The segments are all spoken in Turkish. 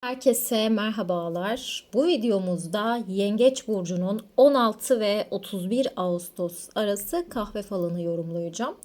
Herkese merhabalar. Bu videomuzda Yengeç burcunun 16 ve 31 Ağustos arası kahve falını yorumlayacağım.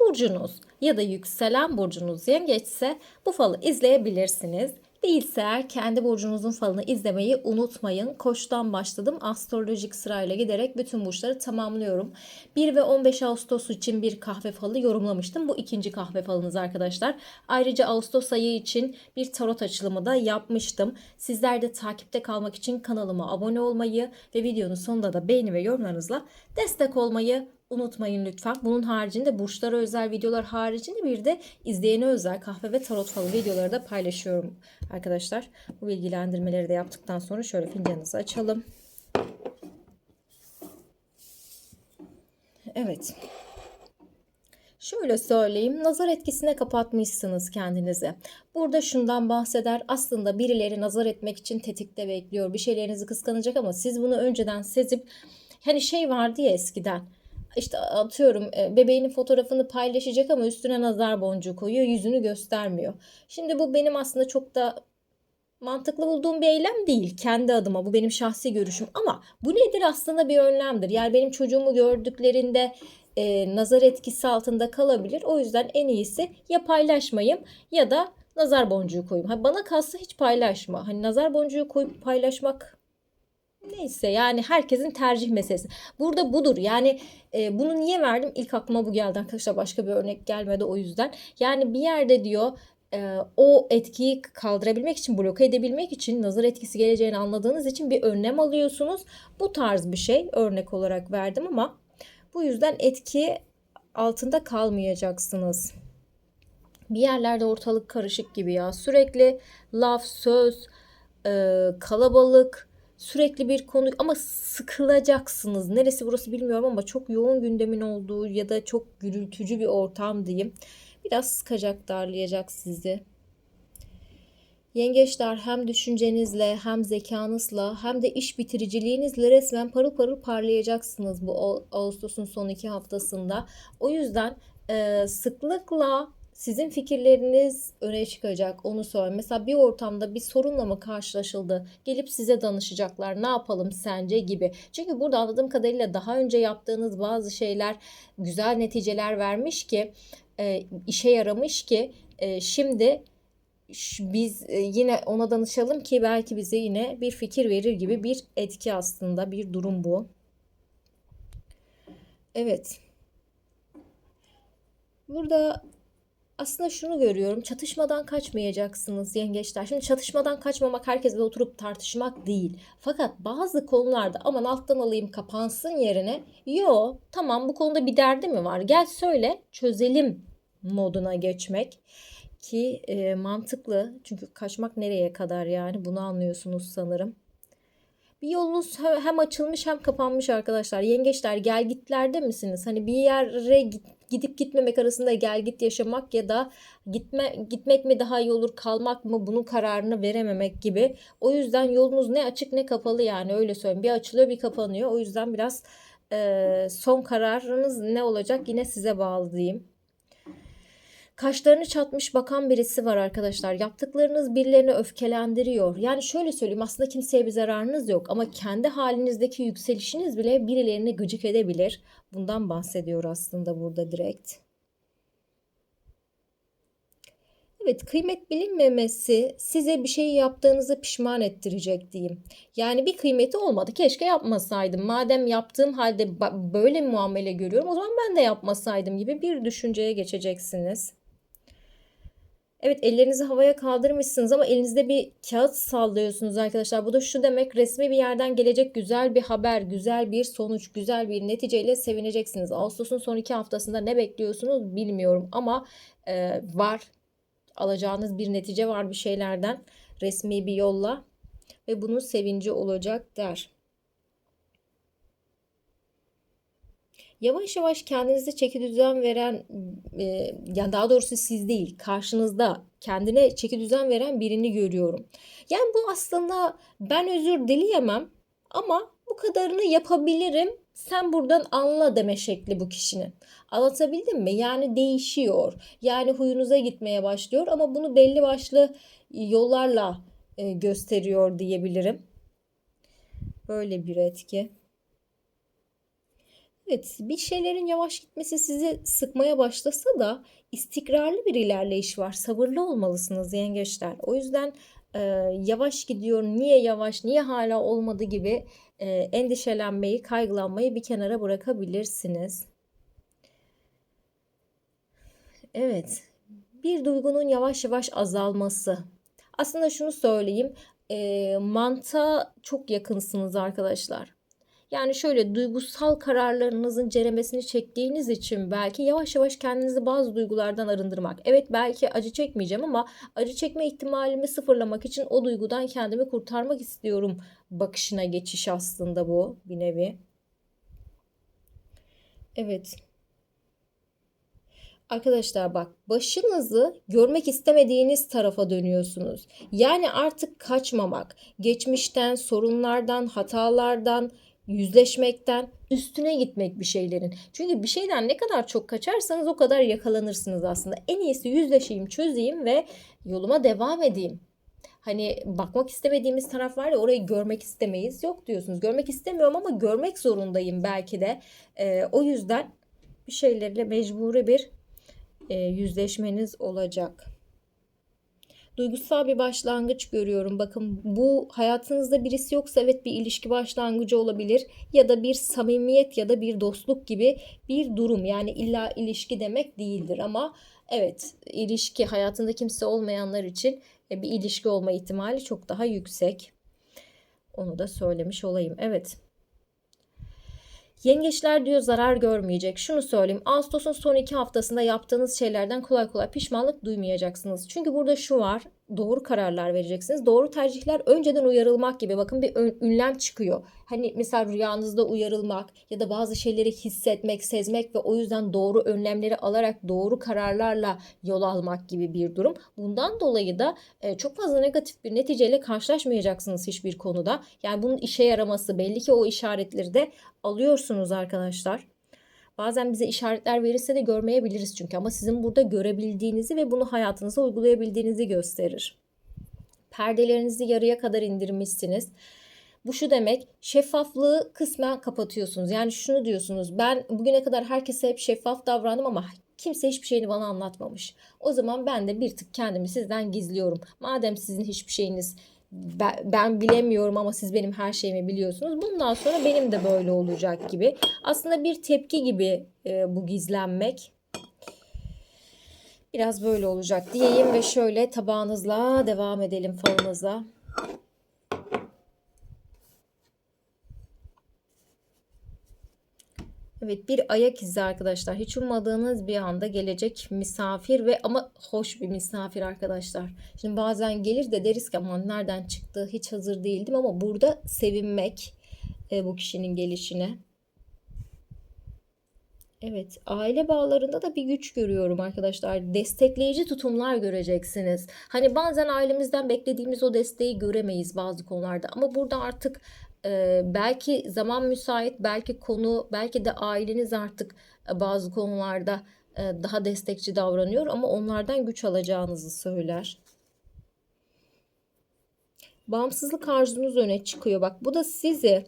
Burcunuz ya da yükselen burcunuz Yengeçse bu falı izleyebilirsiniz. Değilse eğer kendi burcunuzun falını izlemeyi unutmayın. Koçtan başladım. Astrolojik sırayla giderek bütün burçları tamamlıyorum. 1 ve 15 Ağustos için bir kahve falı yorumlamıştım. Bu ikinci kahve falınız arkadaşlar. Ayrıca Ağustos ayı için bir tarot açılımı da yapmıştım. Sizler de takipte kalmak için kanalıma abone olmayı ve videonun sonunda da beğeni ve yorumlarınızla destek olmayı unutmayın lütfen. Bunun haricinde burçlara özel videolar haricinde bir de izleyene özel kahve ve tarot falı videoları da paylaşıyorum arkadaşlar. Bu bilgilendirmeleri de yaptıktan sonra şöyle fincanınızı açalım. Evet. Şöyle söyleyeyim, nazar etkisine kapatmışsınız kendinizi. Burada şundan bahseder. Aslında birileri nazar etmek için tetikte bekliyor. Bir şeylerinizi kıskanacak ama siz bunu önceden sezip hani şey vardı ya eskiden işte atıyorum e, bebeğinin fotoğrafını paylaşacak ama üstüne nazar boncuğu koyuyor, yüzünü göstermiyor. Şimdi bu benim aslında çok da mantıklı bulduğum bir eylem değil kendi adıma. Bu benim şahsi görüşüm ama bu nedir aslında bir önlemdir. Yani benim çocuğumu gördüklerinde e, nazar etkisi altında kalabilir. O yüzden en iyisi ya paylaşmayayım ya da nazar boncuğu koyayım. Ha, bana kalsa hiç paylaşma. Hani nazar boncuğu koyup paylaşmak Neyse yani herkesin tercih meselesi. Burada budur. Yani e, bunu niye verdim? İlk aklıma bu geldi arkadaşlar. Başka bir örnek gelmedi o yüzden. Yani bir yerde diyor e, o etkiyi kaldırabilmek için, bloke edebilmek için, nazar etkisi geleceğini anladığınız için bir önlem alıyorsunuz. Bu tarz bir şey örnek olarak verdim ama bu yüzden etki altında kalmayacaksınız. Bir yerlerde ortalık karışık gibi ya. Sürekli laf, söz, e, kalabalık, sürekli bir konu ama sıkılacaksınız. Neresi burası bilmiyorum ama çok yoğun gündemin olduğu ya da çok gürültücü bir ortam diyeyim. Biraz sıkacak, darlayacak sizi. Yengeçler hem düşüncenizle hem zekanızla hem de iş bitiriciliğinizle resmen parıl parıl parlayacaksınız bu Ağustos'un son iki haftasında. O yüzden e, sıklıkla sizin fikirleriniz öne çıkacak onu söyle. Mesela bir ortamda bir sorunla mı karşılaşıldı? Gelip size danışacaklar. Ne yapalım sence gibi. Çünkü burada anladığım kadarıyla daha önce yaptığınız bazı şeyler güzel neticeler vermiş ki e, işe yaramış ki e, şimdi biz e, yine ona danışalım ki belki bize yine bir fikir verir gibi bir etki aslında bir durum bu. Evet. Burada aslında şunu görüyorum. Çatışmadan kaçmayacaksınız yengeçler. Şimdi çatışmadan kaçmamak herkesle oturup tartışmak değil. Fakat bazı konularda aman alttan alayım kapansın yerine yo tamam bu konuda bir derdi mi var? Gel söyle çözelim moduna geçmek ki e, mantıklı. Çünkü kaçmak nereye kadar yani bunu anlıyorsunuz sanırım. Bir yolunuz hem açılmış hem kapanmış arkadaşlar. Yengeçler gel gitlerde misiniz? Hani bir yere gidip gitmemek arasında gel git yaşamak ya da gitme gitmek mi daha iyi olur kalmak mı bunun kararını verememek gibi. O yüzden yolunuz ne açık ne kapalı yani öyle söyleyeyim. Bir açılıyor bir kapanıyor. O yüzden biraz e, son kararınız ne olacak yine size bağlı diyeyim. Kaşlarını çatmış bakan birisi var arkadaşlar. Yaptıklarınız birilerini öfkelendiriyor. Yani şöyle söyleyeyim aslında kimseye bir zararınız yok ama kendi halinizdeki yükselişiniz bile birilerini gıcık edebilir. Bundan bahsediyor aslında burada direkt. Evet kıymet bilinmemesi size bir şey yaptığınızı pişman ettirecek diyeyim. Yani bir kıymeti olmadı. Keşke yapmasaydım. Madem yaptığım halde böyle muamele görüyorum o zaman ben de yapmasaydım gibi bir düşünceye geçeceksiniz. Evet ellerinizi havaya kaldırmışsınız ama elinizde bir kağıt sallıyorsunuz arkadaşlar. Bu da şu demek resmi bir yerden gelecek güzel bir haber, güzel bir sonuç, güzel bir neticeyle sevineceksiniz. Ağustos'un son iki haftasında ne bekliyorsunuz bilmiyorum ama e, var. Alacağınız bir netice var bir şeylerden resmi bir yolla ve bunun sevinci olacak der. Yavaş yavaş kendinize çeki düzen veren e, yani daha doğrusu siz değil karşınızda kendine çeki düzen veren birini görüyorum. Yani bu aslında ben özür dileyemem ama bu kadarını yapabilirim. Sen buradan anla deme şekli bu kişinin. Anlatabildim mi? Yani değişiyor. Yani huyunuza gitmeye başlıyor ama bunu belli başlı yollarla e, gösteriyor diyebilirim. Böyle bir etki. Evet, bir şeylerin yavaş gitmesi sizi sıkmaya başlasa da istikrarlı bir ilerleyiş var. Sabırlı olmalısınız yengeçler. O yüzden e, yavaş gidiyor, niye yavaş, niye hala olmadı gibi e, endişelenmeyi, kaygılanmayı bir kenara bırakabilirsiniz. Evet, bir duygunun yavaş yavaş azalması. Aslında şunu söyleyeyim, e, mantığa çok yakınsınız arkadaşlar. Yani şöyle duygusal kararlarınızın ceremesini çektiğiniz için belki yavaş yavaş kendinizi bazı duygulardan arındırmak. Evet belki acı çekmeyeceğim ama acı çekme ihtimalimi sıfırlamak için o duygudan kendimi kurtarmak istiyorum bakışına geçiş aslında bu bir nevi. Evet. Arkadaşlar bak başınızı görmek istemediğiniz tarafa dönüyorsunuz. Yani artık kaçmamak, geçmişten, sorunlardan, hatalardan, yüzleşmekten, üstüne gitmek bir şeylerin. Çünkü bir şeyden ne kadar çok kaçarsanız o kadar yakalanırsınız aslında. En iyisi yüzleşeyim, çözeyim ve yoluma devam edeyim. Hani bakmak istemediğimiz taraf var ya orayı görmek istemeyiz. Yok diyorsunuz. Görmek istemiyorum ama görmek zorundayım belki de. Ee, o yüzden bir şeylerle mecburi bir e, yüzleşmeniz olacak. Duygusal bir başlangıç görüyorum. Bakın bu hayatınızda birisi yoksa evet bir ilişki başlangıcı olabilir ya da bir samimiyet ya da bir dostluk gibi bir durum. Yani illa ilişki demek değildir ama evet ilişki hayatında kimse olmayanlar için e, bir ilişki olma ihtimali çok daha yüksek. Onu da söylemiş olayım. Evet. Yengeçler diyor zarar görmeyecek. Şunu söyleyeyim. Ağustos'un son iki haftasında yaptığınız şeylerden kolay kolay pişmanlık duymayacaksınız. Çünkü burada şu var. Doğru kararlar vereceksiniz. Doğru tercihler önceden uyarılmak gibi. Bakın bir ünlem çıkıyor. Hani mesela rüyanızda uyarılmak ya da bazı şeyleri hissetmek, sezmek ve o yüzden doğru önlemleri alarak doğru kararlarla yol almak gibi bir durum. Bundan dolayı da e, çok fazla negatif bir neticeyle karşılaşmayacaksınız hiçbir konuda. Yani bunun işe yaraması belli ki o işaretleri de alıyorsunuz arkadaşlar. Bazen bize işaretler verirse de görmeyebiliriz çünkü ama sizin burada görebildiğinizi ve bunu hayatınıza uygulayabildiğinizi gösterir. Perdelerinizi yarıya kadar indirmişsiniz. Bu şu demek şeffaflığı kısmen kapatıyorsunuz. Yani şunu diyorsunuz ben bugüne kadar herkese hep şeffaf davrandım ama kimse hiçbir şeyini bana anlatmamış. O zaman ben de bir tık kendimi sizden gizliyorum. Madem sizin hiçbir şeyiniz ben, ben bilemiyorum ama siz benim her şeyimi biliyorsunuz. Bundan sonra benim de böyle olacak gibi. Aslında bir tepki gibi e, bu gizlenmek. Biraz böyle olacak diyeyim ve şöyle tabağınızla devam edelim falınıza. Evet bir ayak izi arkadaşlar. Hiç ummadığınız bir anda gelecek misafir ve ama hoş bir misafir arkadaşlar. Şimdi bazen gelir de deriz ki aman nereden çıktı hiç hazır değildim ama burada sevinmek e, bu kişinin gelişine. Evet, aile bağlarında da bir güç görüyorum arkadaşlar. Destekleyici tutumlar göreceksiniz. Hani bazen ailemizden beklediğimiz o desteği göremeyiz bazı konularda ama burada artık e, belki zaman müsait, belki konu, belki de aileniz artık bazı konularda daha destekçi davranıyor ama onlardan güç alacağınızı söyler. Bağımsızlık arzunuz öne çıkıyor. Bak bu da sizi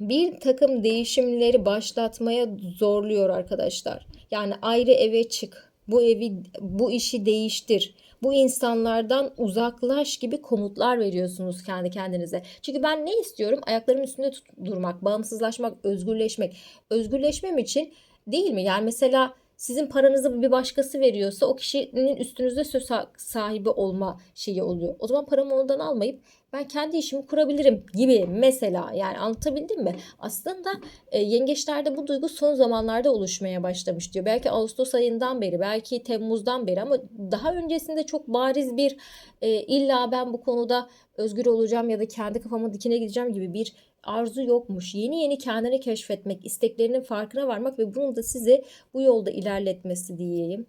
bir takım değişimleri başlatmaya zorluyor arkadaşlar. Yani ayrı eve çık. Bu evi bu işi değiştir bu insanlardan uzaklaş gibi komutlar veriyorsunuz kendi kendinize. Çünkü ben ne istiyorum? Ayaklarımın üstünde durmak, bağımsızlaşmak, özgürleşmek. Özgürleşmem için değil mi? Yani mesela sizin paranızı bir başkası veriyorsa o kişinin üstünüzde söz sahibi olma şeyi oluyor. O zaman paramı ondan almayıp ben kendi işimi kurabilirim gibi mesela yani anlatabildim mi? Aslında e, yengeçlerde bu duygu son zamanlarda oluşmaya başlamış diyor. Belki Ağustos ayından beri, belki Temmuz'dan beri ama daha öncesinde çok bariz bir e, illa ben bu konuda özgür olacağım ya da kendi kafamın dikine gideceğim gibi bir arzu yokmuş. Yeni yeni kendini keşfetmek, isteklerinin farkına varmak ve bunu da sizi bu yolda ilerletmesi diyeyim.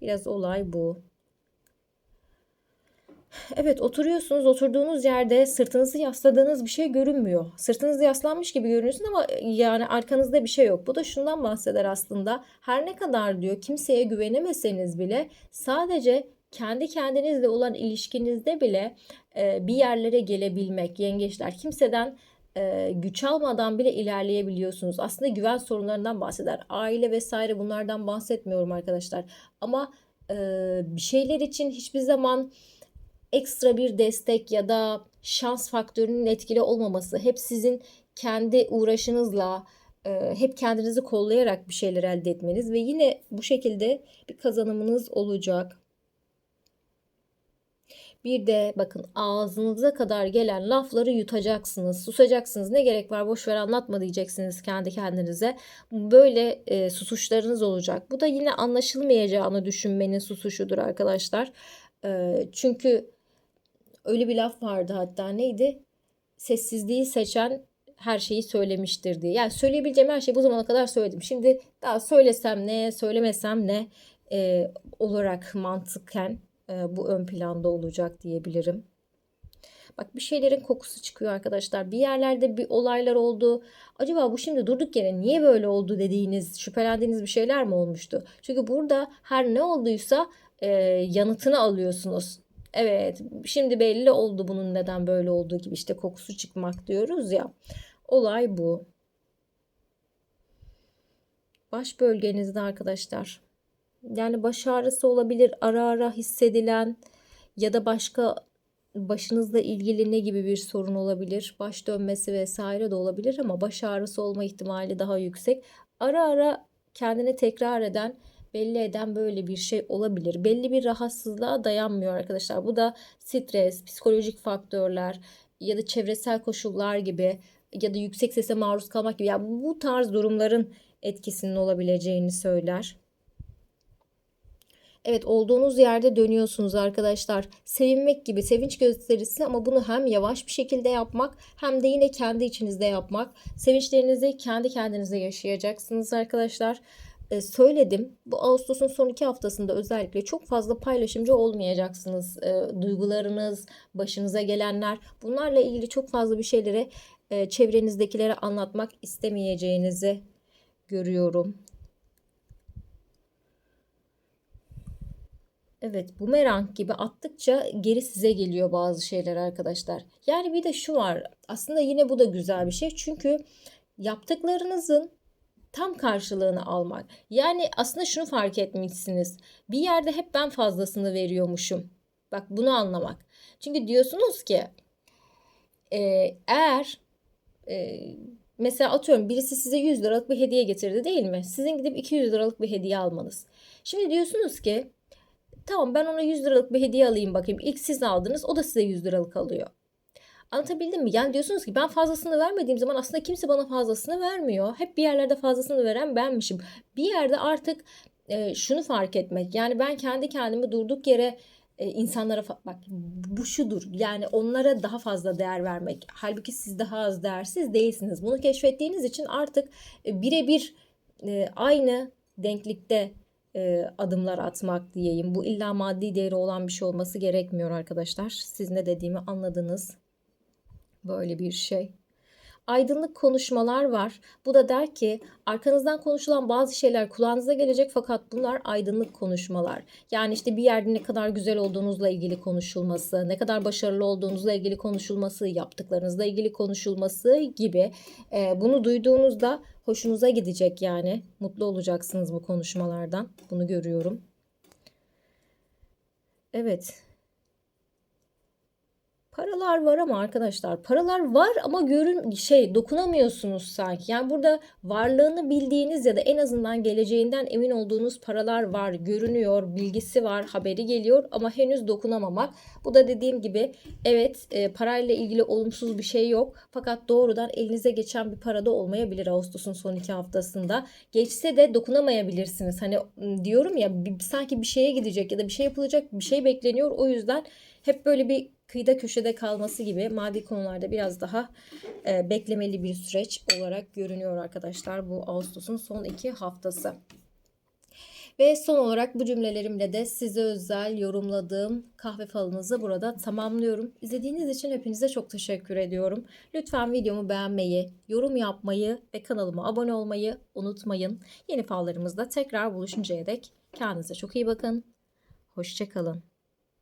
Biraz olay bu. Evet oturuyorsunuz oturduğunuz yerde sırtınızı yasladığınız bir şey görünmüyor. Sırtınızı yaslanmış gibi görünüyorsun ama yani arkanızda bir şey yok. Bu da şundan bahseder aslında. Her ne kadar diyor kimseye güvenemeseniz bile sadece kendi kendinizle olan ilişkinizde bile e, bir yerlere gelebilmek yengeçler kimseden e, güç almadan bile ilerleyebiliyorsunuz. Aslında güven sorunlarından bahseder. Aile vesaire bunlardan bahsetmiyorum arkadaşlar. Ama e, bir şeyler için hiçbir zaman ekstra bir destek ya da şans faktörünün etkili olmaması, hep sizin kendi uğraşınızla, e, hep kendinizi kollayarak bir şeyler elde etmeniz ve yine bu şekilde bir kazanımınız olacak. Bir de bakın ağzınıza kadar gelen lafları yutacaksınız, susacaksınız. Ne gerek var boş ver anlatma diyeceksiniz kendi kendinize. Böyle e, susuşlarınız olacak. Bu da yine anlaşılmayacağını düşünmenin susuşudur arkadaşlar. E, çünkü öyle bir laf vardı hatta neydi? Sessizliği seçen her şeyi söylemiştir diye. Yani söyleyebileceğim her şeyi bu zamana kadar söyledim. Şimdi daha söylesem ne, söylemesem ne e, olarak mantıken e, bu ön planda olacak diyebilirim. Bak bir şeylerin kokusu çıkıyor arkadaşlar. Bir yerlerde bir olaylar oldu. Acaba bu şimdi durduk yere niye böyle oldu dediğiniz, şüphelendiğiniz bir şeyler mi olmuştu? Çünkü burada her ne olduysa e, yanıtını alıyorsunuz. Evet, şimdi belli oldu bunun neden böyle olduğu gibi işte kokusu çıkmak diyoruz ya. Olay bu. Baş bölgenizde arkadaşlar. Yani baş ağrısı olabilir, ara ara hissedilen ya da başka başınızla ilgili ne gibi bir sorun olabilir? Baş dönmesi vesaire de olabilir ama baş ağrısı olma ihtimali daha yüksek. Ara ara kendini tekrar eden, belli eden böyle bir şey olabilir. Belli bir rahatsızlığa dayanmıyor arkadaşlar. Bu da stres, psikolojik faktörler ya da çevresel koşullar gibi ya da yüksek sese maruz kalmak gibi yani bu tarz durumların etkisinin olabileceğini söyler. Evet olduğunuz yerde dönüyorsunuz arkadaşlar. Sevinmek gibi sevinç gösterisi ama bunu hem yavaş bir şekilde yapmak hem de yine kendi içinizde yapmak. Sevinçlerinizi kendi kendinize yaşayacaksınız arkadaşlar. Ee, söyledim. Bu Ağustos'un son iki haftasında özellikle çok fazla paylaşımcı olmayacaksınız. Ee, duygularınız, başınıza gelenler bunlarla ilgili çok fazla bir şeyleri e, çevrenizdekilere anlatmak istemeyeceğinizi görüyorum. Evet, bumerang gibi attıkça geri size geliyor bazı şeyler arkadaşlar. Yani bir de şu var. Aslında yine bu da güzel bir şey. Çünkü yaptıklarınızın tam karşılığını almak. Yani aslında şunu fark etmişsiniz. Bir yerde hep ben fazlasını veriyormuşum. Bak bunu anlamak. Çünkü diyorsunuz ki e, eğer e, mesela atıyorum birisi size 100 liralık bir hediye getirdi değil mi? Sizin gidip 200 liralık bir hediye almanız. Şimdi diyorsunuz ki Tamam ben ona 100 liralık bir hediye alayım bakayım. İlk siz aldınız o da size 100 liralık alıyor. Anlatabildim mi? Yani diyorsunuz ki ben fazlasını vermediğim zaman aslında kimse bana fazlasını vermiyor. Hep bir yerlerde fazlasını veren benmişim. Bir yerde artık e, şunu fark etmek. Yani ben kendi kendimi durduk yere e, insanlara bak bu şudur. Yani onlara daha fazla değer vermek. Halbuki siz daha az değersiz değilsiniz. Bunu keşfettiğiniz için artık e, birebir e, aynı denklikte e, adımlar atmak diyeyim. Bu illa maddi değeri olan bir şey olması gerekmiyor arkadaşlar. Siz ne dediğimi anladınız. Böyle bir şey aydınlık konuşmalar var. Bu da der ki arkanızdan konuşulan bazı şeyler kulağınıza gelecek fakat bunlar aydınlık konuşmalar. Yani işte bir yerde ne kadar güzel olduğunuzla ilgili konuşulması, ne kadar başarılı olduğunuzla ilgili konuşulması, yaptıklarınızla ilgili konuşulması gibi e, bunu duyduğunuzda hoşunuza gidecek yani. Mutlu olacaksınız bu konuşmalardan. Bunu görüyorum. Evet. Paralar var ama arkadaşlar paralar var ama görün şey dokunamıyorsunuz sanki. Yani burada varlığını bildiğiniz ya da en azından geleceğinden emin olduğunuz paralar var, görünüyor, bilgisi var, haberi geliyor ama henüz dokunamamak. Bu da dediğim gibi evet e, parayla ilgili olumsuz bir şey yok. Fakat doğrudan elinize geçen bir para da olmayabilir Ağustos'un son iki haftasında. Geçse de dokunamayabilirsiniz. Hani diyorum ya bir, sanki bir şeye gidecek ya da bir şey yapılacak bir şey bekleniyor. O yüzden hep böyle bir kıyıda köşede kalması gibi maddi konularda biraz daha e, beklemeli bir süreç olarak görünüyor arkadaşlar bu Ağustos'un son iki haftası. Ve son olarak bu cümlelerimle de size özel yorumladığım kahve falınızı burada tamamlıyorum. İzlediğiniz için hepinize çok teşekkür ediyorum. Lütfen videomu beğenmeyi, yorum yapmayı ve kanalıma abone olmayı unutmayın. Yeni fallarımızda tekrar buluşuncaya dek kendinize çok iyi bakın. Hoşçakalın.